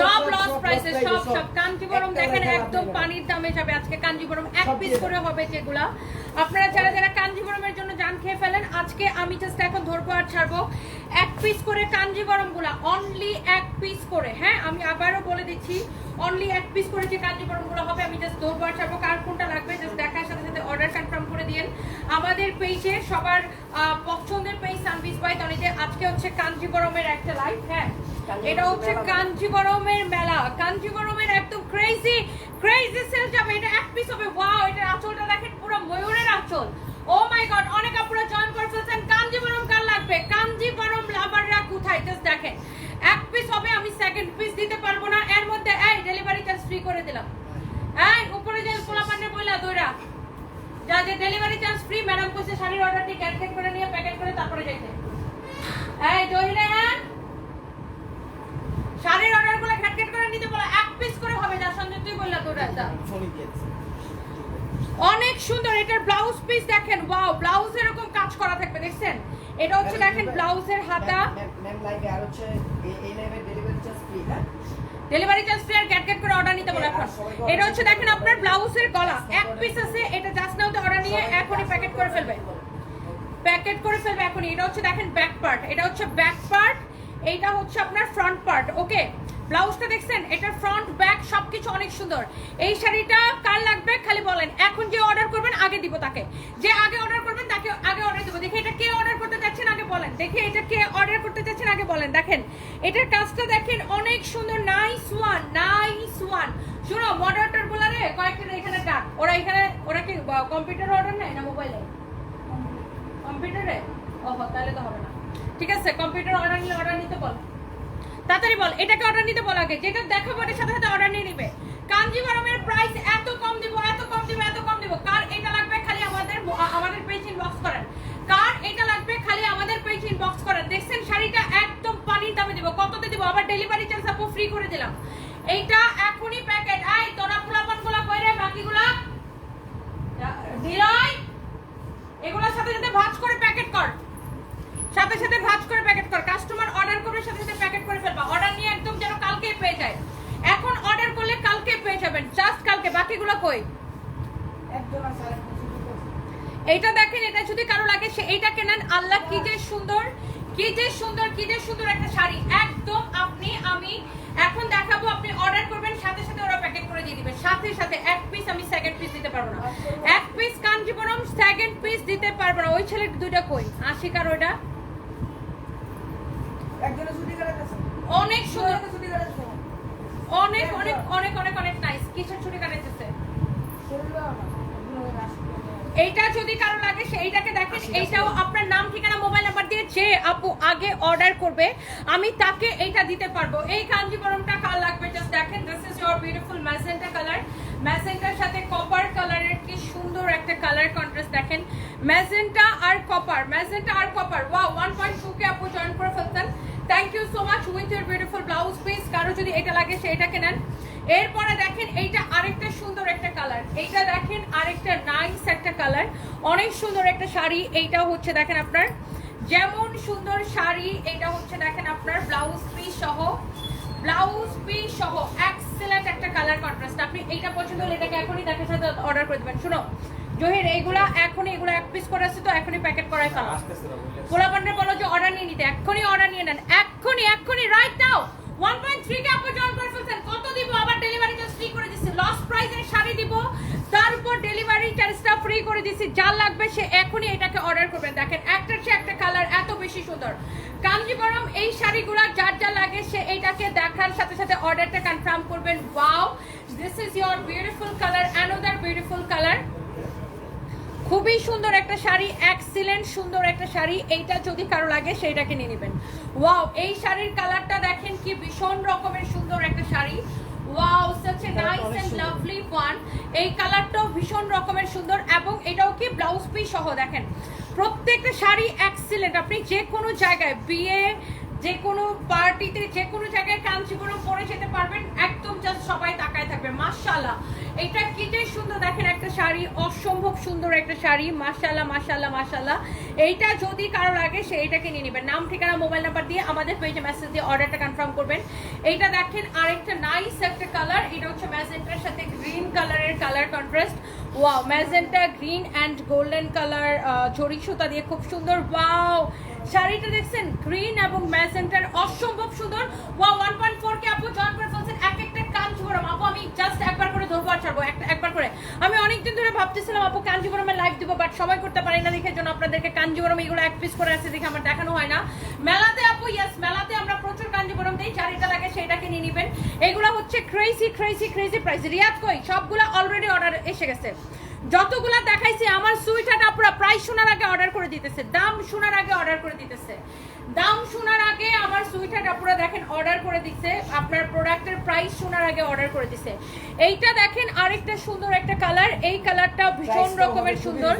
সব লস প্রাইসে সব সব। কাঞ্জিবরম দেখেন একদম পানির দামে যাবে আজকে কাঞ্জিবরম এক পিস করে হবে যেগুলা। আপনারা যারা যারা কাঞ্জিবরমের জন্য জান খেয়ে ফেলেন আজকে আমি জাস্ট এখন ধরবো আর ছাড়বো। এক পিস করে কাঞ্জিবরমগুলা অনলি এক পিস করে হ্যাঁ? আমি আবারও বলে দিচ্ছি অনলি এক পিস করে যে কাঞ্জিবরমগুলো হবে আমি জাস্ট ধরবো আর ছাড়বো কার কোনটা লাগবে জাস্ট দেখার অর্ডার কনফার্ম করে দিয়েন। আমাদের পেজে সবার পছন্দের পেজ সানভিস বাই তনিতে আজকে হচ্ছে কাঞ্জিবরমের একটা লাইভ হ্যাঁ? এটা হচ্ছে কাঞ্জিবরমের মেলা। কাঞ্জিবরমের একদম ক্রেজি ক্রেজি সেল যাবে। এটা এক পিস হবে। ওয়াও এটা আঁচলটা দেখেন পুরো ময়ূরের আঁচল। ও মাই গড অনেক আপুরা জয়েন করে ফেলছেন। কাঞ্জিবরম কার লাগবে? কাঞ্জিবরম লাভাররা কোথায়? জাস্ট দেখেন। এক পিস হবে আমি সেকেন্ড পিস দিতে পারব না। এর মধ্যে এই ডেলিভারি চার্জ ফ্রি করে দিলাম। এই যা যে ডেলিভারি চার্জ ফ্রি ম্যাডাম কইছে শাড়ির অর্ডারটি ক্যান্সেল করে নিয়ে প্যাকেট করে তারপরে যাইতে। এই জহিরে হ্যাঁ? শাড়ির অর্ডারগুলো ঘ্যাটঘ্যাট করে নিতে বলো এক পিস করে হবে যার সঙ্গে তুই বললা তোর একটা। অনেক সুন্দর এটার ব্লাউজ পিস দেখেন ওয়াও ব্লাউজ এরকম কাজ করা থাকবে দেখছেন? এটা হচ্ছে দেখেন ব্লাউজের হাতা। ম্যাম, লাইভে আর হচ্ছে এই- এই লাইভে ডেলিভারি চার্জ ফ্রি হ্যাঁ? ডেলিভারি চার্জ ফ্রি আর ক্যাটক্যাট করে অর্ডার নিতে বলো এখন। এটা হচ্ছে দেখেন আপনার ব্লাউজের গলা। এক পিস আছে, এটা জাস্ট নাও অর্ডার নিয়ে এখনই প্যাকেট করে ফেলবে। প্যাকেট করে ফেলবে এখনই। এটা হচ্ছে দেখেন ব্যাক পার্ট এটা হচ্ছে ব্যাক পার্ট এইটা হচ্ছে আপনার ফ্রন্ট পার্ট ওকে ব্লাউজটা দেখছেন? এটা ফ্রন্ট ব্যাক সবকিছু অনেক সুন্দর। এই শাড়িটা কার লাগবে? খালি বলেন। এখন যে অর্ডার করবেন, আগে দিব তাকে। যে আগে অর্ডার করবেন তাকে আগে অর্ডার দেবো দেখে এটা কে অর্ডার করতে আগে দেখে এটা অর্ডার করতে চাচ্ছেন, আগে বলেন। দেখেন, এটার কাজটা দেখেন, অনেক সুন্দর নাইস ওয়ান নাইস ওয়ান শুনো মডারেটরগুলা রে কয়েকটা এখানে ডাক। ওরা এখানে, ওরা কি কম্পিউটার অর্ডার নেয় না মোবাইলে কম্পিউটারে ওহো, তাহলে তো হবে না। ঠিক আছে কম্পিউটার অর্ডার নিলে অর্ডার নিতে বল। তাড়াতাড়ি বল, এটাকে অর্ডার নিতে বল আগে। যেটা দেখাবো এটার সাথে সাথে অর্ডার নিয়ে নিবে। কাঞ্জিবরমের প্রাইস এত কম দিব, এত কম দিব, এত কম দিব। কার এটা লাগবে খালি আমাদের আমাদের পেজ ইনবক্স করেন। কার এটা লাগবে খালি আমাদের পেজ ইনবক্স করেন দেখছেন, শাড়িটা একদম পানির দামে দিব। কততে দিব? আবার ডেলিভারি চার্জ আপু ফ্রি করে দিলাম। এইটা এখনই প্যাকেট আই তোরা পোলাপানগুলা কইরে বাকিগুলা ধীরয় এগুলোর সাথে সাথে ভাঁজ করে প্যাকেট কর। সাথে সাথে ভাঁজ করে প্যাকেট কর। কাস্টমার অর্ডার করবে, সাথে সাথে প্যাকেট করে ফেলবা। অর্ডার নিয়ে একদম যেন কালকেই পেয়ে যায়। এখন অর্ডার করলে কালকে পেয়ে যাবেন। জাস্ট কালকে। বাকিগুলো কই? এইটা দেখেন এটা যদি কারও লাগে সে এইটা কেনেন? আল্লাহ কি যে সুন্দর কি যে সুন্দর কি যে সুন্দর একটা শাড়ি। একদম আপনি আমি এখন দেখাবো আপনি অর্ডার করবেন সাথে সাথে ওরা প্যাকেট করে দিয়ে দিবে। সাথে সাথে এক পিস আমি সেকেন্ড পিস দিতে পারব না। এক পিস কাঞ্জিবরম সেকেন্ড পিস দিতে পারব না। ওই ছেলের দুইটা কই? আশিকার ওইটা? অনেক সুন্দর। ছুটি কাটাতেছে অনেক অনেক অনেক অনেক অনেক নাইস কিসের ছুটি কাটাইতেছে এইটা যদি কারও লাগে সেইটাকে দেখেন এইটাও আপনার নাম ঠিকানা মোবাইল নাম্বার দিয়ে যে আপু আগে অর্ডার করবে আমি তাকে এইটা দিতে পারব। এই কাঞ্জিবরমটা কার লাগবে? জাস্ট দেখেন this is your beautiful magenta colour ম্যাজেন্টার সাথে কপার কালারের কি সুন্দর একটা কালার কন্ট্রাস্ট দেখেন। ম্যাজেন্টা আর কপার ম্যাজেন্টা আর কপার ওয়াও 1.2 কে আপু জয়েন করে ফেলতেন thank you so much with your beautiful blouse piece কারও যদি এটা লাগে সেটাকে নেন। এরপরে দেখেন এইটা আরেকটা সুন্দর একটা কালার এইটা দেখেন আরেকটা নাইস একটা কালার অনেক সুন্দর একটা শাড়ি এইটা হচ্ছে দেখেন আপনার। যেমন সুন্দর শাড়ি এটা হচ্ছে দেখেন আপনার ব্লাউজ পিস সহ। ব্লাউজ পিস সহ এক্সেলেন্ট একটা কালার কন্ট্রাস্ট আপনি এইটা পছন্দ হলে এটাকে এখনই দেখে সাথে অর্ডার করে দেবেন। শুনো জহির এইগুলা এখনই এগুলো এক পিস করে আছে তো এখনই প্যাকেট করাই ফেলা। পোলা পান্ডে বলো যে অর্ডার নিয়ে নিতে এক্ষুনি অর্ডার নিয়ে নেন। এক্ষুনি এক্ষুনি রাইট নাও 1.3 কে আপু জয়েন করে ফেলছেন, কত দিব? আবার ডেলিভারি চার্জ ফ্রি করে দিচ্ছি। লস প্রাইসের শাড়ি দিব। তার উপর ডেলিভারি চার্জটা ফ্রি করে দিচ্ছি যা লাগবে সে এখনই এটাকে অর্ডার করবেন দেখেন একটার চেয়ে একটা কালার এত বেশি সুন্দর। কাঞ্জিবরম এই শাড়িগুলো যার যা লাগে সে এইটাকে দেখার সাথে সাথে অর্ডারটা কনফার্ম করবেন। Wow this is your beautiful colour another beautiful colour খুবই সুন্দর একটা শাড়ি এক্সিলেন্ট সুন্দর একটা শাড়ি। এইটা যদি কারও লাগে সেইটাকে নিয়ে নেবেন। ওয়াও এই শাড়ির কালারটা দেখেন কি ভীষণ রকমের সুন্দর একটা sari. Wow such a nice and lovely one এই কালারটাও ভীষণ রকমের সুন্দর এবং এটাও কি ব্লাউজ পিস সহ দেখেন। প্রত্যেকটা শাড়ি এক্সিলেন্ট আপনি যে কোনো জায়গায় বিয়ে যে কোনো পার্টিতে যে কোনো জায়গায় কাঞ্চিপুরম পরে যেতে পারবেন একদম জাস্ট সবাই তাকায় থাকবে। মাশাআল্লাহ। এটা কি যে সুন্দর, দেখেন একটা শাড়ি, অসম্ভব সুন্দর একটা শাড়ি মাশাল্লাহ মাশাল্লাহ মাশাল্লাহ এইটা যদি কারও লাগে, সে এইটাকে নিয়ে নেবেন। নাম, ঠিকানা, মোবাইল নাম্বার দিয়ে আমাদের পেজে মেসেজ দিয়ে অর্ডারটা কনফার্ম করবেন। এইটা দেখেন আরেকটা নাইস একটা কালার এটা হচ্ছে ম্যাজেন্টার সাথে গ্রিন কালারের colour contrast wow magenta green and golden colour জরি সুতা দিয়ে খুব সুন্দর। ওয়াও শাড়িটা দেখছেন গ্রিন এবং ম্যাজেন্টার অসম্ভব সুন্দর। ওয়া ওয়ান পয়েন্ট ফোর কে আপু জয়েন কাঞ্জিবরম, আপু, আমি জাস্ট একবার করে ধরবো আর ছাড়বো একবার করে। আমি অনেকদিন ধরে ভাবতেছিলাম, আপু, কাঞ্জিবরমের লাইভ দিব বাট সময় করতে পারি না দেখে জন্য আপনাদেরকে কাঞ্জিবরম এগুলো এক পিস করে আছে দেখে আমার দেখানো হয় না। মেলাতে, আপু ইয়েস মেলাতে আমরা প্রচুর কাঞ্জিবরম দিই চারিটা লাগে সেইটাকে নিয়ে নেবেন। এগুলো হচ্ছে crazy crazy crazy price Riyad কই? সবগুলো অলরেডি অর্ডার এসে গেছে। যতগুলা দেখাইছি, আমার সুইটার আপুরা প্রাইস শোনার আগে অর্ডার করে দিতেছে, দাম শোনার আগে অর্ডার করে দিতেছে। দাম শোনার আগে আমার সুইটার আপুরা দেখেন অর্ডার করে দিচ্ছে আপনার প্রোডাক্টের প্রাইস শোনার আগে অর্ডার করে দিছে। এইটা দেখেন আরেকটা সুন্দর একটা কালার এই কালারটা ভীষণ রকমের সুন্দর।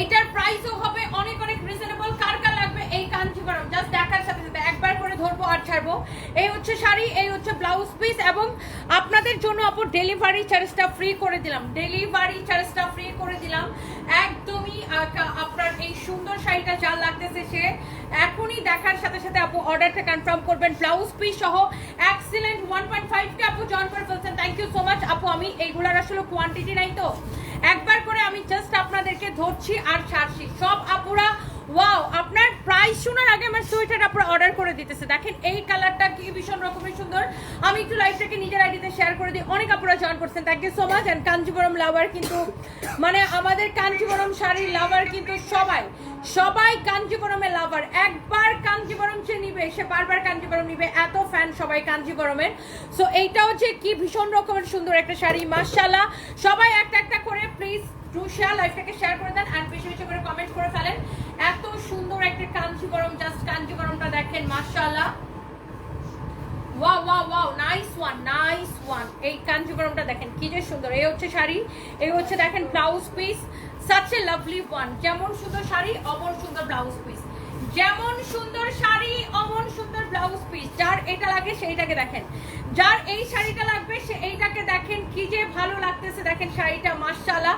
এইটার প্রাইসও হবে অনেক অনেক রিজনেবল কার কার লাগবে এই কাঞ্চিপুরম জাস্ট দেখার সাথে সাথে একবার করে ধরবো আর ছাড়বো। এই হচ্ছে শাড়ি এই হচ্ছে ব্লাউজ পিস এবং আপনাদের জন্য আপু ডেলিভারি চার্জটা ফ্রি করে দিলাম। ডেলিভারি চার্জটা ফ্রি করে দিলাম। একদমই আপনার এই সুন্দর শাড়িটা যা লাগতেছে সে। এখনই দেখার সাথে সাথে আপু অর্ডারটা কনফার্ম করবেন ব্লাউজ পিস সহ। Excellent one point five K আপু জয়েন করে ফেলছেন। থ্যাংক ইউ সো মাচ আপু, আমি এইগুলার আসলে কোয়ান্টিটি নাই তো। একবার করে আমি জাস্ট আপনাদেরকে ধরছি আর ছাড়ছি। সব আপুরা ওয়াও আপনার প্রাইস শোনার আগে আমার সোয়েটার আপনারা অর্ডার করে দিতেছে। দেখেন, এই কালারটা কি ভীষণ রকমের সুন্দর। আমি একটু লাইভটাকে নিজের আইডিতে শেয়ার করে দিই। অনেক আপুরা জয়েন করছেন। Thank you so much and Kanjeevaram lover কিন্তু মানে আমাদের কাঞ্জিবরম শাড়ির লাভার কিন্তু সবাই সবাই কাঞ্জিবরমের লাভার একবার কাঞ্জিবরম সে নিবে, সে বারবার কাঞ্জিবরম নিবে। এত ফ্যান সবাই কাঞ্জিবরমের সো এইটাও যে কি ভীষণ রকমের সুন্দর একটা শাড়ি মাশাল্লাহ সবাই একটা একটা করে প্লিজ শেয়ার লাইফটাকে শেয়ার করে দেন আর বেশি বেশি করে কমেন্ট করে ফেলেন। এত সুন্দর একটা কাঞ্জিবরম জাস্ট কাঞ্জিবরমটা দেখেন মাশাল্লাহ wow wow wow nice one nice one এই কাঞ্জিবরমটা দেখেন, কি যে সুন্দর। এই হচ্ছে শাড়ি, এই হচ্ছে দেখেন blouse piece such a lovely one যেমন সুন্দর শাড়ি অমন সুন্দর ব্লাউজ পিস যেমন সুন্দর শাড়ি, অমন সুন্দর ব্লাউজ পিস যার এটা লাগে, সেইটাকে দেখেন। যার এই শাড়িটা লাগবে, সে এইটাকে দেখেন কি যে ভালো লাগতেছে। দেখেন শাড়িটা মাসালা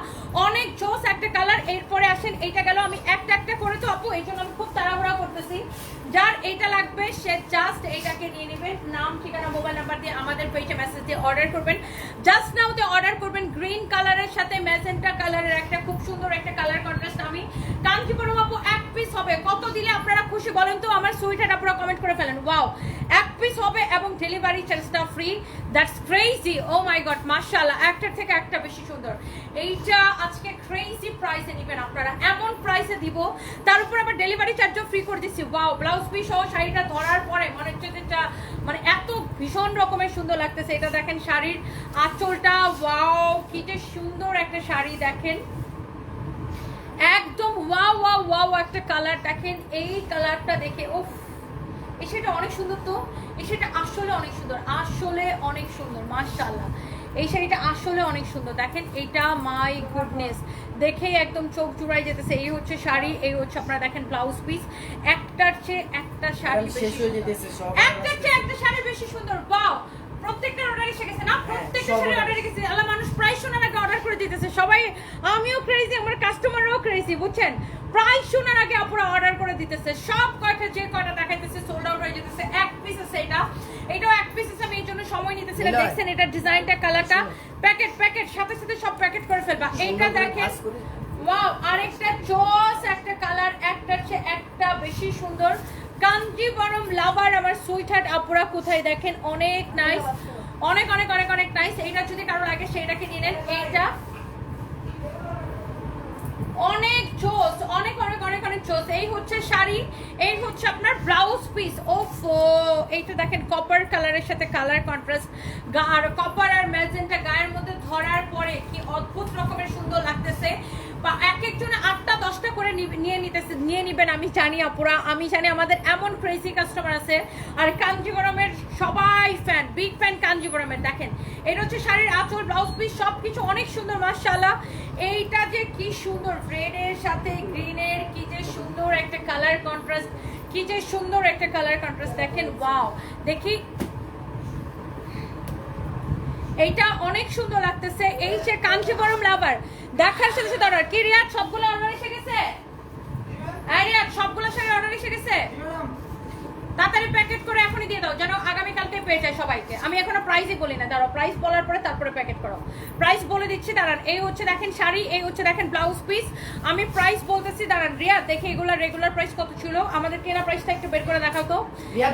অনেক জোস একটা কালার এরপরে আসেন, এইটা গেল। আমি একটা একটা করে তো আপু, এই জন্য আমি খুব যার এইটা লাগবে, সে জাস্ট এইটাকে নিয়ে নেবে। নাম, ঠিকানা মোবাইল নাম্বার দিয়ে আমাদের পেজে মেসেজ দিয়ে অর্ডার করবেন। জাস্ট নাওতে অর্ডার করবেন গ্রিন কালারের সাথে ম্যাজেন্টা কালারের একটা খুব সুন্দর একটা কালার কন্ট্রাস্ট আমি কাঞ্চিপুরম আপু এক পিস হবে। কত দিলে আপনারা খুশি বলেন তো? আমার সুইটার আপনারা কমেন্ট করে ফেলেন। ওয়াও এক পিস হবে এবং ডেলিভারি চার্জটা free that's crazy oh my god মাশাআল্লাহ। একটার থেকে একটা বেশি সুন্দর। এইটা আজকে ক্রেজি প্রাইসে নেবেন আপনারা। এমন প্রাইসে দিব। তার উপর আবার ডেলিভারি চার্জও ফ্রি করে দিচ্ছি। ওয়াও ব্লাউজ পিস সহ শাড়িটা ধরার পরে মনে হচ্ছে যে এটা মানে এত ভীষণ রকমের সুন্দর লাগতেছে। এটা দেখেন শাড়ির আঁচলটা। ওয়াও কি যে সুন্দর একটা শাড়ি দেখেন। একদম ওয়াও ওয়াও ওয়াও একটা কালার দেখেন এই কালারটা দেখে, উফ এই শাড়িটা অনেক সুন্দর তো? এই শাড়িটা আসলে অনেক সুন্দর। আসলে অনেক সুন্দর মার্শাল্লাহ এই শাড়িটা আসলে অনেক সুন্দর। দেখেন এটা মাই গুডনেস দেখেই একদম চোখ জুড়াই যেতেছে। এই হচ্ছে শাড়ি এই হচ্ছে আপনারা দেখেন ব্লাউজ পিস একটার চেয়ে একটা শাড়ি বেশি সুন্দর। একটার চেয়ে একটা শাড়ি বেশি সুন্দর। বাও প্রত্যেকটা অর্ডার এসে গেছে না? প্রত্যেকটা সব অর্ডার। গেছে। আল্লাহ মানুষ প্রাইস শোনার আগে অর্ডার করে দিতেছে। সবাই আমিও ক্রেজি আমার কাস্টমাররাও ক্রেজি বুঝছেন? প্রাইস শোনার আগে আপুরা অর্ডার করে দিতেছে। সব কয়টা যে কয়টা দেখাইতেছে সোল্ড আউট হয়ে যেতেছে। এক পিস আছে এটা। এটাও এক পিস আছে আমি এই জন্য সময় নিতেছিলাম দেখছেন এটা ডিজাইনটা কালারটা। প্যাকেট প্যাকেট সাথে সাথে সব প্যাকেট করে ফেলবা। এইটা দেখেন। ওয়াও আরেকটা চস একটা কালার একটা চেয়ে একটা বেশি সুন্দর। কাঞ্জিবরম লাভার আমার সুইটহার্ট আপুরা, কোথায় দেখেন? অনেক নাইস অনেক অনেক অনেক অনেক নাইস এইটা যদি কারও লাগে, সেইটাকে নিয়ে নেন। এইটা অনেক জোস অনেক অনেক অনেক অনেক জোস এই হচ্ছে শাড়ি, এই হচ্ছে আপনার ব্লাউজ পিস ওফ, এইটা দেখেন কপার কালারের সাথে কালার কন্ট্রাস্ট আর কপার আর ম্যাজেন্টা গায়ের মধ্যে ধরার পরে কি অদ্ভুত রকমের সুন্দর লাগতেছে। বা এক একজনে আটটা, দশটা করে নিয়ে নিতেছে, নিয়ে নিবেন, আমি জানি আপুরা, আমি জানি আমাদের এমন ক্রেজি কাস্টমার আছে। আর কাঞ্জিগরমের সবাই ফ্যান বিগ ফ্যান কাঞ্জিগরমের দেখেন। এটা হচ্ছে শাড়ির আঁচল ব্লাউজ পিস সব কিছু অনেক সুন্দর, মাশাআল্লাহ। এইটা যে কি সুন্দর রেডের সাথে গ্রিনের কি যে সুন্দর একটা কালার কন্ট্রাস্ট কি যে সুন্দর একটা কালার কন্ট্রাস্ট দেখেন ওয়াও দেখি এইটা অনেক সুন্দর লাগতেছে। এই যে কাঞ্চিপুরম লাভার দেখার সাথে সাথে অর্ডার কি রিয়াদ, সবগুলো অর্ডার এসে গেছে? রিয়াদ, সবগুলো সাথে অর্ডার এসে গেছে? তাড়াতাড়ি প্যাকেট করে এখনই দিয়ে দাও যেন আগামীকালকে পেয়ে যায় সবাইকে। আমি এখনও প্রাইসই বলি না দাঁড়াও প্রাইস বলার পরে তারপরে প্যাকেট করো। প্রাইস বলে দিচ্ছি দাঁড়ান এই হচ্ছে দেখেন শাড়ি এই হচ্ছে দেখেন ব্লাউজ পিস আমি প্রাইস বলতেছি দাঁড়ান রিয়া দেখে এগুলো রেগুলার প্রাইস কত ছিল। আমাদের কেনা প্রাইসটা একটু বের করে দেখাও তো।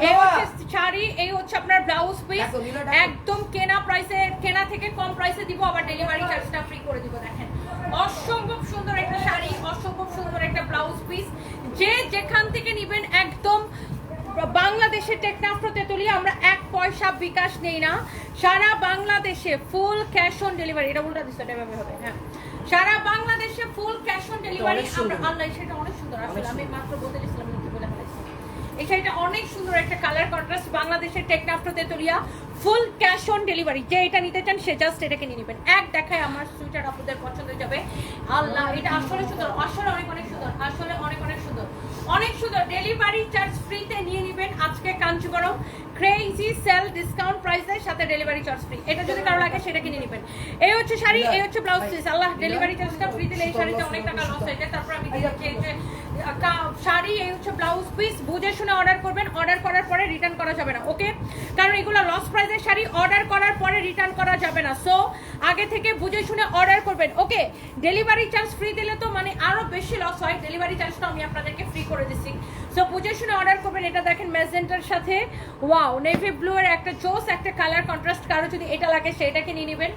এই হচ্ছে শাড়ি এই হচ্ছে আপনার ব্লাউজ পিস। একদম কেনা প্রাইসে কেনা থেকে কম প্রাইসে দিব আবার ডেলিভারি চার্জটা ফ্রি করে দিব দেখেন। অসম্ভব সুন্দর একটা শাড়ি অসম্ভব সুন্দর একটা ব্লাউজ পিস যে যেখান থেকে নিবেন একদম বাংলাদেশের টেকনাফ্রো তেতুলিয়া আমরা এক পয়সা বিকাশ নেই না। সারা বাংলাদেশে ফুল ক্যাশ অন ডেলিভারি এটা উল্টা দিচ্ছে এটা এভাবে হবে হ্যাঁ। সারা বাংলাদেশে ফুল ক্যাশ অন ডেলিভারি আমরা আল্লাহ সেটা অনেক সুন্দর আসলে আমি মাত্র বলতে গেছিলাম বলে ফেলেছি। এই শাড়িটা অনেক সুন্দর একটা কালার কন্ট্রাস্ট বাংলাদেশের টেকনাফ্রো Tetulia full cash on delivery যে এটা নিতে চান সে জাস্ট এটাকে নিয়ে নেবেন। এক দেখায় আমার সুইটার আপনাদের পছন্দ হয়ে যাবে। আল্লাহ এটা আসলে সুন্দর আসলে অনেক অনেক সুন্দর আসলে অনেক অনেক সুন্দর। অনেক সুন্দর ডেলিভারি চার্জ ফ্রিতে নিয়ে নেবেন। আজকে কাঞ্চিপুরম ক্রেজি সেল ডিসকাউন্ট প্রাইসের সাথে ডেলিভারি চার্জ ফ্রি এটা যদি কারও লাগে, সেটা কিনে নেবেন। এই হচ্ছে শাড়ি, এই হচ্ছে ব্লাউজ পিস আল্লাহ ডেলিভারি চার্জটা ফ্রি দিলে এই শাড়িতে অনেক টাকা লস হয়ে যায়। তারপর আমি দিয়ে যে শাড়ি, এই হচ্ছে ব্লাউজ পিস বুঝে শুনে অর্ডার করবেন। অর্ডার করার পরে রিটার্ন করা যাবে না ওকে কারণ এগুলো লস প্রাইসের শাড়ি অর্ডার করার পরে রিটার্ন করা যাবে না। সো আগে থেকে বুঝে শুনে অর্ডার করবেন ওকে ডেলিভারি চার্জ ফ্রি দিলে তো মানে আরও বেশি লস হয়। ডেলিভারি চার্জটা আমি আপনাদেরকে ফ্রি করে দিচ্ছি। সো বুঝে শুনে অর্ডার করবেন, এটা দেখেন ম্যাজেন্টার সাথে। ওয়াও নেভি ব্লু এর একটা জোস একটা কালার কন্ট্রাস্ট কারও যদি এটা লাগে, সেটাকে নিয়ে নেবেন।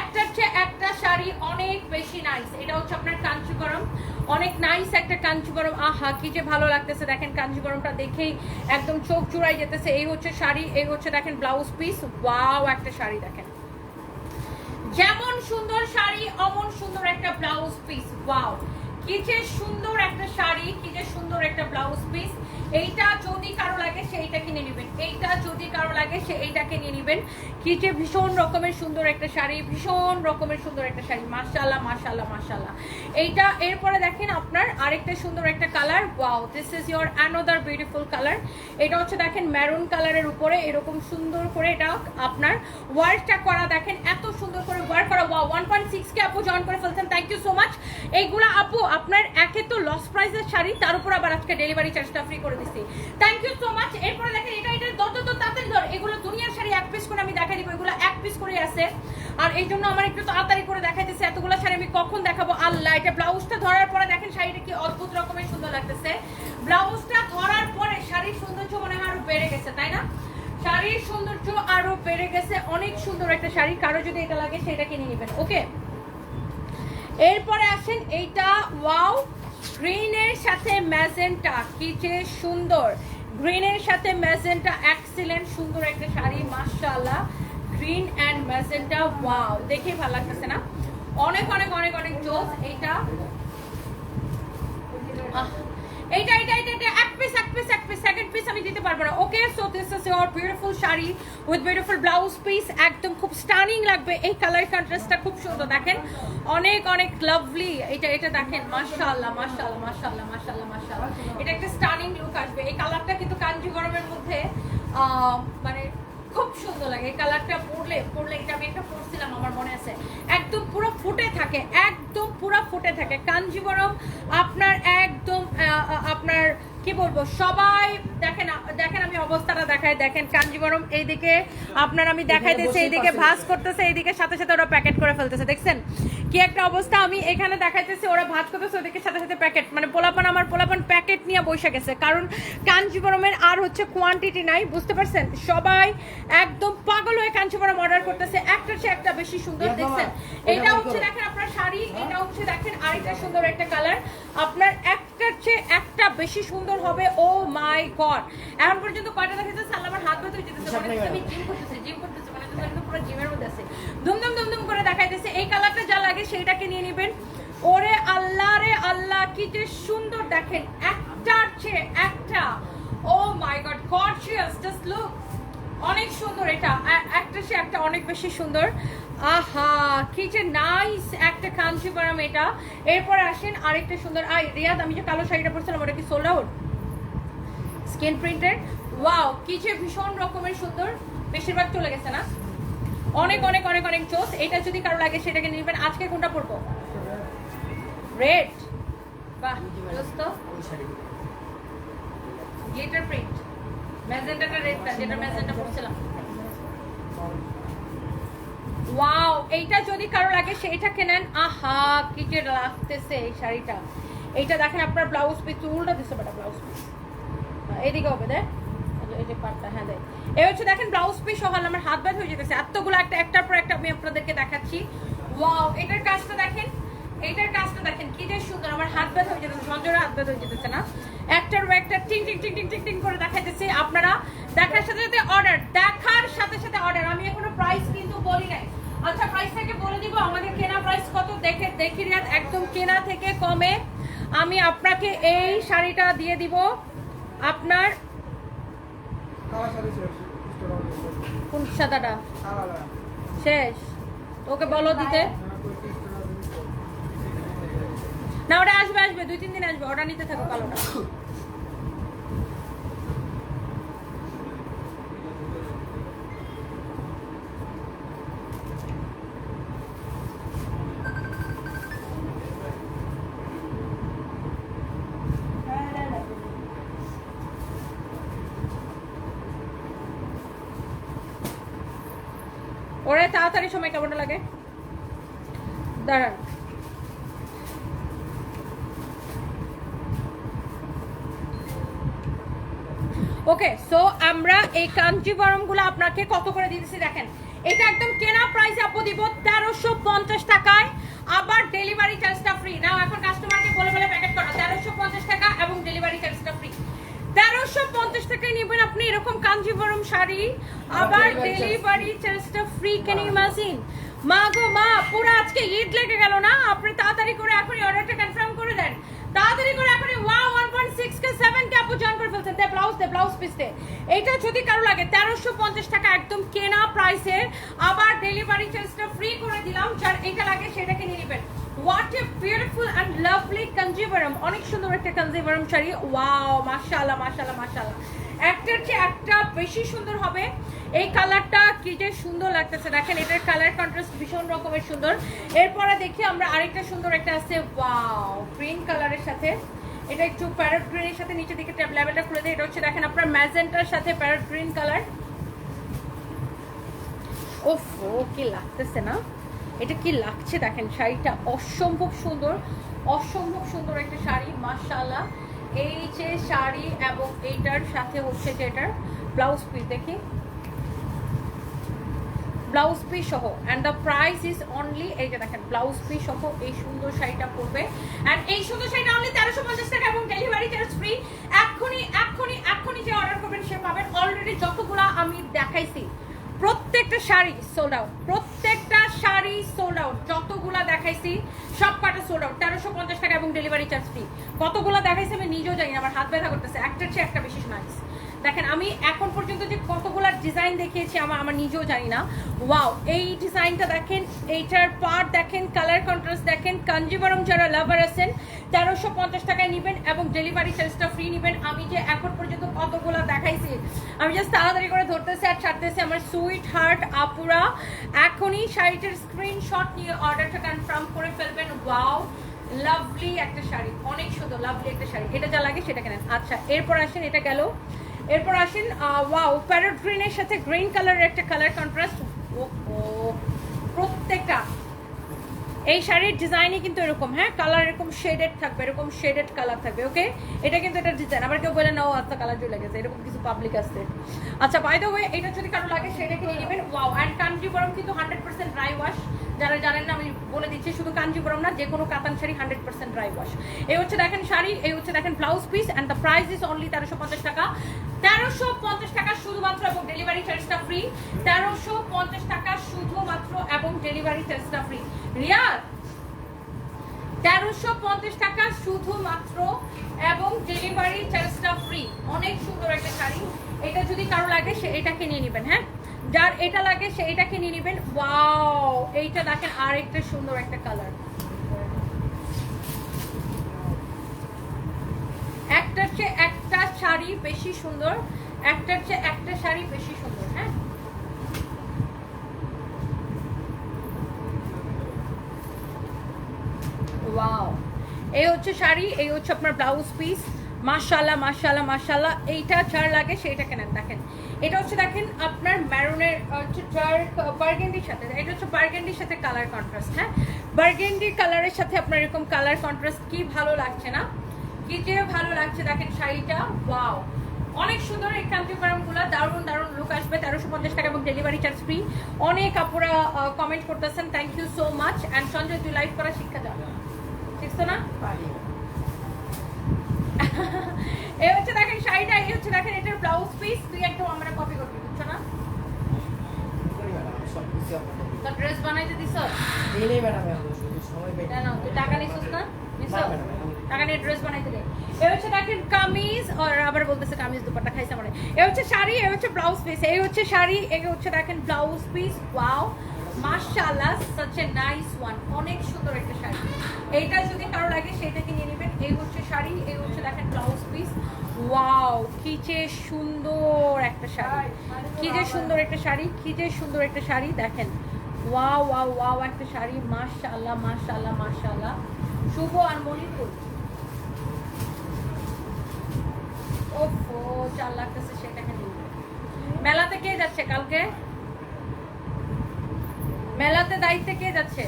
একটার চেয়ে একটা শাড়ি, অনেক বেশি নাইস এটা হচ্ছে আপনার কাঞ্চিগরম অনেক নাইস একটা কাঞ্চিগরম আহা, কি যে ভালো লাগতেছে। দেখেন কাঞ্চিগরমটা দেখেই একদম চোখ জুড়াই যেতেছে। এই হচ্ছে শাড়ি, এই হচ্ছে দেখেন ব্লাউজ পিস ওয়াও একটা শাড়ি দেখেন। যেমন সুন্দর শাড়ি, অমন সুন্দর একটা ব্লাউজ পিস ওয়াও কি যে সুন্দর একটা শাড়ি কি যে সুন্দর একটা ব্লাউজ পিস এইটা যদি কারও লাগে, সেইটা কিনে নেবেন। এইটা যদি কারও লাগে, সে এইটাকে নিয়ে নেবেন। কি যে ভীষণ রকমের সুন্দর একটা শাড়ি, ভীষণ রকমের সুন্দর একটা শাড়ি। মাশাআল্লাহ মাশাআল্লাহ মাশাআল্লাহ। এইটা এরপরে দেখেন আপনার আরেকটা সুন্দর একটা colour. Wow this is your another beautiful colour এটা হচ্ছে দেখেন ম্যারুন কালারের উপরে এরকম সুন্দর করে এটা আপনার ওয়ার্কটা করা দেখেন, এত সুন্দর করে ওয়ার্ক করা। Wow one point six K আপু জয়েন করে ফেলছেন। থ্যাংক ইউ সো মাচ এইগুলা আপু, আপনার একে তো লস প্রাইসের শাড়ি, তার উপর আবার আজকে ডেলিভারি চার্জটা ফ্রি করে দিচ্ছি থ্যাংক ইউ সো মাচ এরপরে দেখেন, এটা এটা দর দর তাড়াতাড়ি ধর, এগুলো দুনিয়ার শাড়ি এক পিস করে আমি দেখাই দিব, এগুলো এক পিস করে আছে। আর এই জন্য আমার একটু তাড়াতাড়ি করে দেখাইতেছে, এতগুলো শাড়ি আমি কখন দেখাবো? আল্লাহ, এটা ব্লাউজটা ধরার পরে দেখেন, শাড়িটা কি অদ্ভুত রকমের সুন্দর লাগতেছে। ব্লাউজটা ধরার পরে শাড়ির সৌন্দর্য মনে হয় আরও বেড়ে গেছে, তাই না? শাড়ির সৌন্দর্য আরও বেড়ে গেছে, অনেক সুন্দর একটা শাড়ি। কারও যদি এটা লাগে সেটা কিনে নেবেন, ওকে? এরপরে আসেন, এইটা ওয়াও গ্রিনের সাথে ম্যাজেন্টা কি যে সুন্দর। গ্রিনের সাথে ম্যাজেন্টা এক্সিলেন্ট সুন্দর একটা শাড়ি, মাশাআল্লাহ। গ্রিন অ্যান্ড ম্যাজেন্টা ওয়াও দেখেই ভালো লাগতেছে না? অনেক অনেক অনেক অনেক জোস এইটা। এইটা এইটা এইটা এটা এক পিস এক পিস এক পিস দিতে পারব না। Okay so this is your beautiful sari with beautiful blouse piece একদম খুব স্টানিং লাগবে। এই কালার কন্ট্রাস্টটা খুব সুন্দর। দেখেন অনেক অনেক লাভলি এটা এটা দেখেন মাশাআল্লাহ মাশাআল্লাহ মাশাআল্লাহ মাশাআল্লাহ মাশাআল্লাহ। এটা একটা স্টানিং লুক আসবে। এই কালারটা কিন্তু কাঞ্জিগরমের মধ্যে আহ, মানে খুব সুন্দর লাগে। এই কালারটা পরলে পরলে এটা আমি একটা পরছিলাম আমার মনে আছে। একদম পুরো ফুটে থাকে একদম পুরো ফুটে থাকে। কাঞ্জিবরম আপনার একদম আপনার কি বলব? সবাই দেখেন দেখেন আমি অবস্থাটা দেখাই। দেখেন কাঞ্জিবরম এইদিকে আপনার আমি দেখাইতেছি এইদিকে। ভাস করতেছে এইদিকে সাথে সাথে ওরা প্যাকেট করে ফেলতেছে দেখছেন? কি একটা অবস্থা আমি এখানে দেখাইতেছি ওরা ভাত করতেছে ওদিকে সাথে সাথে প্যাকেট মানে পোলাপান আমার পোলাপান প্যাকেট নিয়ে বসে গেছে। কারণ কাঞ্জিবরমের আর হচ্ছে কোয়ান্টিটি নাই বুঝতে পারছেন? সবাই একদম পাগল হয়ে কাঞ্জিবরম অর্ডার করতেছে একটার চেয়ে একটা বেশি সুন্দর দেখছেন? এটা হচ্ছে দেখেন আপনার শাড়ি এটা হচ্ছে দেখেন আরেকটা সুন্দর একটা কালার আপনার একটার চেয়ে একটা বেশি সুন্দর হবে, ও মাই গড। এখন পর্যন্ত কয়টা দেখাচ্ছে আল্লাহ আমার হাত ব্যথা যেতেছে মনে আমি জিম করতেছি জিম করতেছি মানে হচ্ছে একদম পুরো জিমের মধ্যে আছে। ধুমধুম ধুমধুম করে দেখাইতেছে, এই কালারটা যা লাগে সেইটাকে নিয়ে নেবেন। ওরে আল্লাহ রে আল্লাহ, কি যে সুন্দর দেখেন, একটার চেয়ে একটা। ও my god gorgeous just look অনেক সুন্দর এটা একটা সে একটা অনেক বেশি সুন্দর। আহা, কি যে নাইস একটা কাঞ্চিপুরম এটা। এরপর আসেন আরেকটা সুন্দর আই রিয়াদ, আমি যে কালো শাড়িটা পরছিলাম, ওটা কি সোল্ড আউট স্কিন প্রিন্টের ওয়াও কি যে ভীষণ রকমের সুন্দর। বেশিরভাগ চলে গেছে না? অনেক অনেক অনেক অনেক জোস এটা যদি কারও লাগে, সেটাকে নেবেন। আজকে কোনটা পরবো? রেড বাহ জোস তো ওই শাড়ি গ্লিটার প্রিন্ট ম্যাজেন্টাটা রেডটা যেটা ম্যাজেন্টা পড়ছিলাম ওয়াও এইটা যদি কারও লাগে সেইটা কেনেন আহা, কি যে লাগতেছে এই শাড়িটা। এইটা দেখেন আপনার ব্লাউজ পিস উল্টা দিছে বেটা ব্লাউজ পিস এদিকে হবে, দেখ। এই যে- পাটটা হ্যাঁ দেখ। এই হচ্ছে দেখেন ব্লাউজ পিস সহ আমার হাত ব্যথা হয়ে যেতেছে। এতগুলো একটা, একটার পর একটা আমি আপনাদেরকে দেখাচ্ছি। ওয়াও এটার কাজটা দেখেন এইটার কাজটা দেখেন, কি যে সুন্দর। আমার হাত ব্যথা হয়ে যেতেছে সঞ্জয়ের হাত ব্যথা হয়ে যেতেছে না? একটার পর একটা টিং টিং টিং টিং টিং টিং করে দেখাইতেছে। আপনারা দেখার সাথে সাথে অর্ডার দেখার সাথে সাথে অর্ডার আমি এখনও প্রাইস কিন্তু বলি নাই। আচ্ছা প্রাইসটাকে বলে দিব, আমাদের কেনা প্রাইস কত? দেখে, দেখি রিয়াদ একদম কেনা থেকে কমে। আমি আপনাকে এই শাড়িটা দিয়ে দিব। আপনার কোন সাদাটা? শেষ। ওকে বলো দিতে। না, ওটা আসবে আসবে, দুই, তিন দিন আসবে অর্ডার নিতে থাকো কালোটা। সময় কেমনটা লাগে? দাঁড়ান। ওকে সো আমরা এই কাঞ্জিবরমগুলো আপনাকে কত করে দিতেছি দেখেন। এটা একদম কেনা প্রাইস আপু দিব তেরোশো পঞ্চাশ টাকায়। আবার ডেলিভারি চার্জটা ফ্রি নাও এখন কাস্টমারকে বলে বলে প্যাকেট করো, তেরোশো পঞ্চাশ টাকা এবং ডেলিভারি চার্জটা ফ্রি তেরোশো পঞ্চাশ টাকায় নেবেন আপনি এরকম কাঞ্জিবরম শাড়ি। আবার ডেলিভারি চার্জটা ফ্রি ক্যান ইমাজিন মা গো মা পুরো আজকে ঈদ লেগে গেল না? আপনি তাড়াতাড়ি করে এখনই অর্ডারটা কনফার্ম করে দেন। তাড়াতাড়ি করে এখনই ওয়া one point six K seven K আপু জয়েন করে ফেলছেন। দে ব্লাউজ দে ব্লাউজ পিস দে। এইটা যদি কারও লাগে তেরোশো পঞ্চাশ টাকা একদম কেনা প্রাইসে আবার ডেলিভারি চার্জটা ফ্রি করে দিলাম। যার এটা লাগে সেটাকে নিয়ে নেবেন। What a beautiful and lovely Kanjeevaram অনেক সুন্দর একটা কনজিভারম শাড়ি। ওয়াও মাশাআল্লাহ মাশাআল্লাহ মাশাআল্লাহ। একটার চেয়ে একটা বেশি সুন্দর হবে। এই কালারটা কি যে সুন্দর লাগতেছে। দেখেন, এটার কালার কন্ট্রাস্ট ভীষণ রকমের সুন্দর। এরপরে দেখি আমরা আরেকটা সুন্দর একটা আছে। ওয়াও গ্রিন কালারের সাথে। এটা একটু প্যারট গ্রিনের সাথে নিচে দিকে ট্যাব লেভেলটা খুলে দেয়। এটা হচ্ছে, দেখেন, আপনার ম্যাজেন্টার সাথে প্যারট গ্রিন কালার ওফ, ও, কি লাগতেছে না? এটা কি লাগছে দেখেন, শাড়িটা অসম্ভব সুন্দর অসম্ভব সুন্দর একটা শাড়ি, মাশাআল্লাহ। এই যে শাড়ি এবং এইটার সাথে হচ্ছে যে এটার ব্লাউজ পিস দেখি। ব্লাউজ পিস সহ and the price is only এইটা দেখেন ব্লাউজ পিস সহ এই সুন্দর শাড়িটা পরবে। অ্যান্ড এই সুন্দর শাড়িটা অনলি তেরোশো পঞ্চাশ টাকা এবং ডেলিভারি চার্জ ফ্রি এক্ষুনি এক্ষুনি এক্ষুনি যে অর্ডার করবেন, সে পাবেন। অলরেডি যতগুলো আমি দেখাইছি প্রত্যেকটা শাড়ি সোল্ড আউট প্রত্যেকটা শাড়ি সোল্ড আউট যতগুলা দেখাইছি, সব কাটা সোল্ড আউট তেরোশো পঞ্চাশ টাকা এবং ডেলিভারি চার্জ ফ্রি কতগুলো দেখাইছি আমি নিজেও জানি না, আমার হাত ব্যথা করতেছে একটার চেয়ে একটা বেশি নাইস দেখেন, আমি এখন পর্যন্ত যে কতগুলা ডিজাইন দেখিয়েছি, আমার আমার নিজেও জানি না। ওয়াও এই ডিজাইনটা দেখেন, এইটার পার্ট দেখেন কালার কন্ট্রাস্ট দেখেন, কাঞ্জিবরম যারা লাভার আছেন, তেরোশো পঞ্চাশ টাকায় নেবেন এবং ডেলিভারি চার্জটা ফ্রি নেবেন। আমি যে এখন পর্যন্ত কতগুলা দেখাইছি, আমি জাস্ট তাড়াতাড়ি করে ধরতেছি আর ছাড়তেছি। আমার সুইট হার্ট আপুরা, এখনই শাড়িটার স্ক্রিনশট নিয়ে অর্ডারটা কনফার্ম করে ফেলবেন। ওয়াও লাভলি একটা শাড়ি, অনেক সুন্দর লাভলি একটা শাড়ি। এটা যা লাগে সেটা কেনেন। আচ্ছা এরপর আসেন, এটা গেল এরপর আসেন ওয়াও প্যারট গ্রিনের সাথে গ্রিন কালারের একটা কালার কন্ট্রাস্ট প্রত্যেকটা। এই শাড়ির ডিজাইনই কিন্তু এরকম হ্যাঁ? কালার এরকম শেডেড থাকবে, এরকম শেডেড কালার থাকবে ওকে এটা কিন্তু এটা ডিজাইন আবার কেউ বলে না, ও আচ্ছা কালার চলে গেছে। এরকম কিছু পাবলিক আসছে আচ্ছা বাই দ্য ওয়ে এটা যদি কারও লাগে সেটাকে নিয়ে নেবেন। ওয়াও অ্যান্ড কান্ট্রি বরং কিন্তু হান্ড্রেড পার্সেন্ট ড্রাই ওয়াশ যারা জানেন না, আমি বলে দিচ্ছি, শুধু কাঞ্জিবরম না, যে কোনো Katan sari hundred percent dry wash এই হচ্ছে দেখেন শাড়ি, এই হচ্ছে দেখেন blouse piece and the price is only তেরোশো পঞ্চাশ টাকা। তেরোশো পঞ্চাশ টাকা শুধুমাত্র এবং ডেলিভারি চার্জটা ফ্রি তেরোশো পঞ্চাশ টাকা শুধুমাত্র এবং ডেলিভারি চার্জটা ফ্রি রিয়াদ তেরোশো পঞ্চাশ টাকা শুধুমাত্র এবং ডেলিভারি চার্জটা ফ্রি অনেক সুন্দর একটা শাড়ি। এটা যদি কারও লাগে, সে এটাকে নিয়ে নেবেন হ্যাঁ? যার এটা লাগে, সে এটাকে নিয়ে নেবেন। ওয়াও, এইটা দেখেন আর একটা সুন্দর একটা কালার। একটার চেয়ে একটা শাড়ি বেশি সুন্দর, একটার চেয়ে একটা শাড়ি বেশি সুন্দর হ্যাঁ? ওয়াও, এই হচ্ছে শাড়ি, এই হচ্ছে আপনার ব্লাউজ পিস। মাশাল্লাহ মাশাল্লাহ মাশাল্লাহ এইটা যার লাগে সেইটা কেনেন, দেখেন। এটা হচ্ছে দেখেন আপনার ম্যারুনের হচ্ছে ডার্ক বার্গেন্ডির সাথে, এটা হচ্ছে বার্গেন্ডির সাথে কালার কন্ট্রাস্ট হ্যাঁ? বার্গেন্ডি কালারের সাথে আপনার এরকম কালার কন্ট্রাস্ট কি ভালো লাগছে না? কি যে ভালো লাগছে দেখেন শাড়িটা ওয়াও অনেক সুন্দর এই কাঞ্চিপুরমগুলো দারুণ দারুণ লুক আসবে, তেরোশো পঞ্চাশ টাকা এবং ডেলিভারি চার্জ ফ্রি অনেক আপুরা কমেন্ট করতেছেন thank you so much and Sanjay, তুই লাইভ করা শিক্ষা যাবে ঠিক না? এই হচ্ছে দেখেন শাড়িটা এই হচ্ছে দেখেন এটার ব্লাউজ পিস তুই একদম আমরা কপি করবি বুঝছ না? তো ড্রেস বানাইতে দিছ? দিনে ম্যাডাম সময় পেয়ে কেন তুই টাকা নিছিস না? টাকা নিয়ে ড্রেস বানাইতে দে। এই হচ্ছে দেখেন কামিজ আর আবার বলতেছে কামিজ দুপাট্টা খাইছে এই হচ্ছে শাড়ি এই হচ্ছে ব্লাউজ পিস এই হচ্ছে শাড়ি এই হচ্ছে দেখেন ব্লাউজ পিস ওয়াও মাশাআল্লাহ এ নাইস ওয়ান অনেক সুন্দর একটা শাড়ি। এইটা যদি কারও লাগে সেটাকে নিয়ে নেবেন। এই হচ্ছে শাড়ি এই হচ্ছে দেখেন ব্লাউজ ওয়াও কি যে সুন্দর একটা শাড়ি। কি যে সুন্দর একটা শাড়ি, কি যে সুন্দর একটা শাড়ি, দেখেন। ওয়াও ওয়াও ওয়াও একটা শাড়ি, মাশাআল্লাহ মাশাআল্লাহ মাশাআল্লাহ। শুভ আর মণিপুর। ওফো, চার লাগতেছে সেটাকে নিয়ে মেলাতে কে যাচ্ছে কালকে? মেলাতে দায়িত্বে কে যাচ্ছে?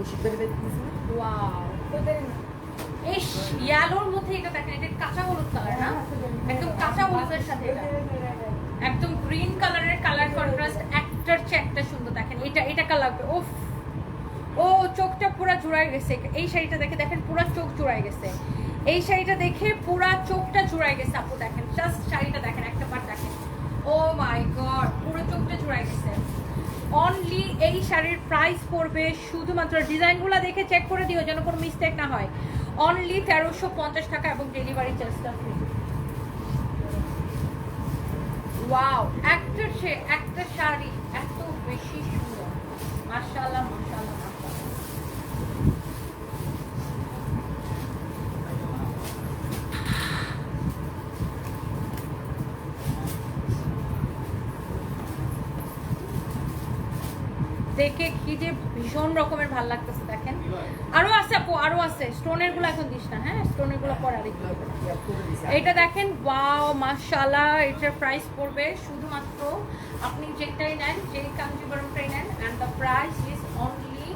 ওষুধের ইস ও, চোখটা পুরো জুড়ায় গেছে। এই শাড়িটা দেখে, দেখেন, পুরো চোখ জুড়ায় গেছে। এই শাড়িটা দেখে পুরো চোখটা জুড়ায় গেছে, আপু, দেখেন। জাস্ট শাড়িটা দেখেন, একটা পার দেখেন। ও মাই গড পুরো চোখটা জুড়ায় গেছে। অনলি এই শাড়ির প্রাইস পড়বে, শুধুমাত্র ডিজাইনগুলো দেখে চেক করে দিও যেন কোনো মিস্টেক না হয়। অনলি তেরোশো পঞ্চাশ টাকা এবং ডেলিভারি চার্জটা ফ্রি ওয়াও একটা একটা শাড়ি এত বেশি সুন্দর। মাশাআল্লাহ মাশাআল্লাহ মাশাআল্লাহ দেখে কি যে ভীষণ রকমের ভালো লাগতেছে, দেখেন। আরও আছে আপু, আরও আছে। স্টোনেরগুলো এখন দিস না হ্যাঁ? স্টোনেরগুলো পরে আরেকটু। এটা দেখেন, ওয়াও, মাশাআল্লাহ, এটার প্রাইস পড়বে শুধুমাত্র আপনি যেটাই নেন, যেই কাঞ্জিবরমটাই নেন and the price is only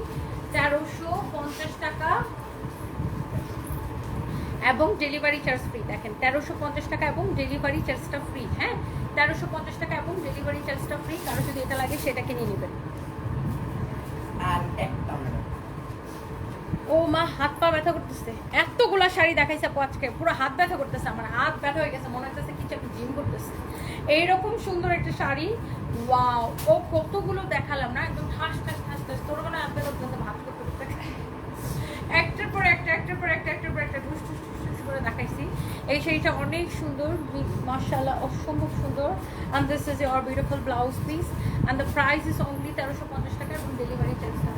তেরোশো পঞ্চাশ টাকা। এবং ডেলিভারি চার্জ ফ্রি দেখেন, তেরোশো পঞ্চাশ টাকা এবং ডেলিভারি চার্জটা ফ্রি হ্যাঁ? তেরোশো পঞ্চাশ টাকা এবং ডেলিভারি চার্জটা ফ্রি কারও যদি এটা লাগে সেটাকে নিয়ে নেবেন আর একটা ম্যাডাম ও মা, হাত পা ব্যথা করতেছে। এতগুলা শাড়ি দেখাইছে আপু পুরো হাত ব্যথা করতেছে আমার, হাত ব্যথা হয়ে গেছে, মনে হচ্ছে কিছু একটা জিম করতেছে। এইরকম সুন্দর একটা শাড়ি, ওয়াও, ও কতগুলো দেখালাম না, একদম ঠাস ঠাস ঠাস ঠাস, তোর মনে আপনাদের মধ্যে ভাত করতে একটার পর একটা, একটার পর একটা, একটার পর একটা টুস টুস টুস করে দেখাইছি। এই শাড়িটা অনেক সুন্দর মার্শাল্লাহ অসম্ভব সুন্দর। And this is beautiful blouse piece and the price is only তেরোশো পঞ্চাশ টাকা, এবং ডেলিভারি চার্জটা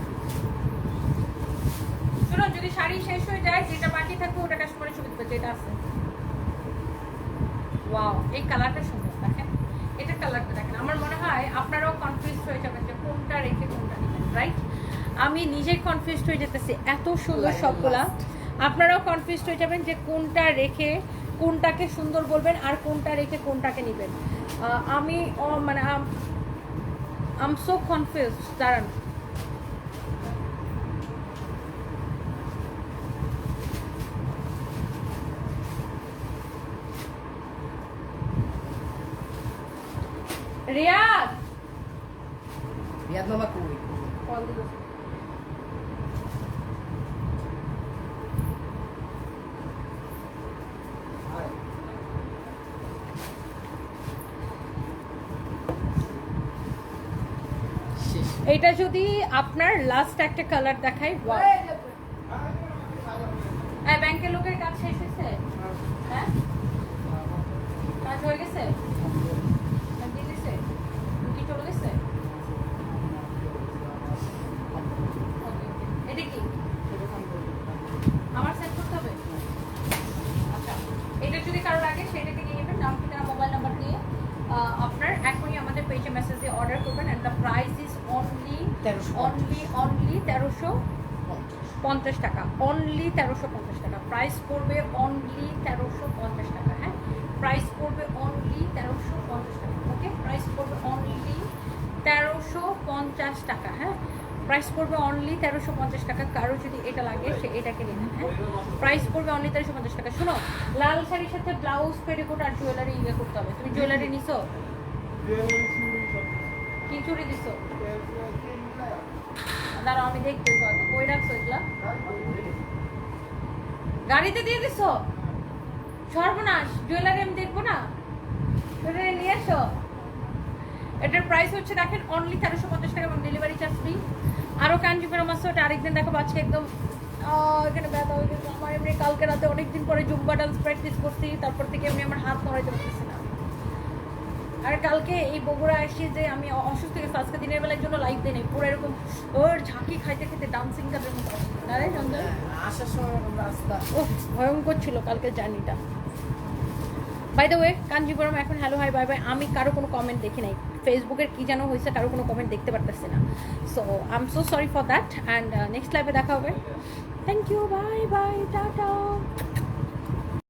শুনুন যদি শাড়ি শেষ হয়ে যায় যেটা বাকি থাকবে ওটা কাস্টমারে ছবি দেবে যেটা আছে। ওয়াও এই কালারটা সুন্দর দেখেন। এটা কালারটা দেখেন। আমার মনে হয় আপনারাও কনফিউজ হয়ে যাবেন যে কোনটা রেখে কোনটা নেবেন রাইট আমি নিজেই কনফিউজ হয়ে যেতেছি এত সুন্দর সবগুলা। আপনারাও কনফিউজ হয়ে যাবেন যে কোনটা রেখে কোনটাকে সুন্দর বলবেন আর কোনটা রেখে কোনটাকে নেবেন। আমি মানে আম সো কনফিউজ দাঁড়ান। রিয়াদ রিয়াদ মামা কই কল দিল এটা যদি আপনার লাস্ট একটা কালার হ্যাঁ ব্যাংকের লোকের কাজ শেষ হয়েছে? হ্যাঁ? কাজ হয়ে গেছে আর দিয়ে দিছে রুগী চলে গেছে Okay, okay. এটা কি আমার সেট করতে হবে আচ্ছা এটা যদি কারও লাগে সেটাকে নিয়ে নেবেন নাম ঠিকানা মোবাইল নাম্বার দিয়ে আহ, আপনার এখনই আমাদের পেজে মেসেজ দিয়ে অর্ডার করবেন and the price is only তেরোশো অনলি অনলি তেরোশো পঞ্চাশ পঞ্চাশ টাকা অনলি তেরোশো পঞ্চাশ টাকা প্রাইস পড়বে অনলি তেরোশো পঞ্চাশ টাকা হ্যাঁ? প্রাইস পড়বে অনলি তেরোশো পঞ্চাশ টাকা ওকে প্রাইস পড়বে অনলি তেরোশো পঞ্চাশ টাকা হ্যাঁ? প্রাইস পড়বে অনলি তেরোশো পঞ্চাশ টাকা কারও যদি এটা লাগে সে এটাকে নেবেন হ্যাঁ? প্রাইস পড়বে অনলি তেরোশো পঞ্চাশ টাকা। শোনো লাল শাড়ির সাথে ব্লাউজ পেটিকোট আর জুয়েলারি ইয়ে করতে হবে। তুমি জুয়েলারি নিছো? কি চুরি দিছো? দাঁড়াও আমি দেখতে কই রাখছো এগুলা গাড়িতে দিয়ে দিছো? সর্বনাশ, জুয়েলারি আমি দেখব না। নিয়ে এসো। এটার প্রাইস হচ্ছে দেখেন অনলি তেরোশো পঞ্চাশ টাকা এবং ডেলিভারি চার্জ ফ্রি আরও কাঞ্জিপুরম আসছে ওটা আরেকদিন দেখো আজকে একদম এখানে ব্যথা হয়ে গেছে। আমার এমনি কালকে রাতে অনেকদিন পরে জুম্বা ডান্স প্র্যাকটিস করছি, তারপর থেকে এমনি আমার হাত নড়াইতে পারতেছি না। আর কালকে এই বগুড়া এসে যে আমি অসুস্থ হয়ে গেছি আজকে দিনের বেলার জন্য লাইভ দেয় নেই। পুরো এরকম ওর ঝাঁকি খাইতে খেতে ডান্সিং কাপের মতো আসার সময় রাস্তা। ও ভয়ঙ্কর ছিল কালকে জার্নিটা বাই দ্য ওয়ে কাঞ্জিপুরম এখন হ্যালো হাই বাই বাই আমি কারও কোনো কমেন্ট দেখি নাই। ফেসবুকের কী যেন হয়েছে কারও কোনো কমেন্ট দেখতে পারতেছি না। So I am so sorry for that and next লাইভে দেখা হবে। Thank you bye bye tata.